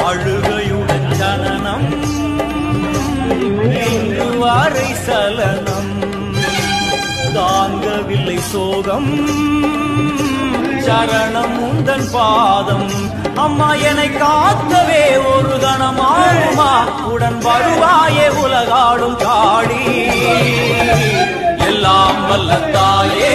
அழுகையுடன் ஜனனம் வாரை சலனம் தாங்கவில்லை சோகம் சரணம் உந்தன் பாதம். அம்மா என்னை காத்தவே ஒரு கணம் ஆழ்மா உடன் வருவாயே உலகாடும் காடி எல்லாம் வல்ல தாயே.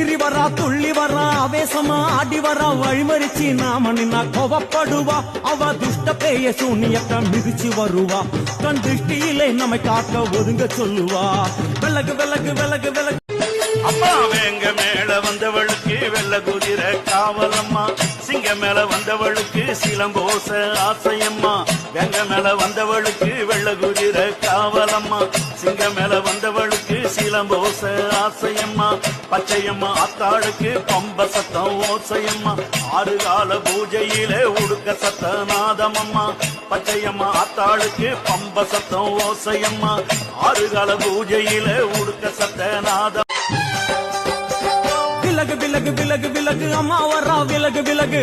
எகிரி வரா துள்ளி வரா ஆவேசமா ஆடி வரா வழிமறிச்சு நாம நின்னா கோவப்படுவா. அவ துஷ்ட பேய சூனியத்த மிதிச்சு வருவா. கண் திருஷ்டியிலே நம்மை காக்க ஒதுங்க சொல்லுவா. விலகு விலகு விலகு விலகு. அம்மா வேங்க மேல வந்தவளுக்கு வெள்ள குதிரை காவலம்மா. சிங்க மேல வந்தவளுக்கு சிலம்போச ஆசையம்மா. வேங்க மேல வந்தவளுக்கு வெள்ள குதிரை காவலம்மா. சிங்க மேல வந்த சிலம்போச ஆசையம்மா. பச்சையம்மா அத்தாளுக்கு பம்ப சத்தம் ஓசையம்மா. ஆறு கால பூஜையிலே உடுக்க சத்த நாதமம்மா பச்சையம்மா அத்தாளுக்கு பம்ப சத்தம் ஓசையம்மா. ஆறு கால பூஜையிலே உடுக்க சத்த நாதம் விலகு விலகு விலகு விலகு அம்மா வரா விலகு விலகு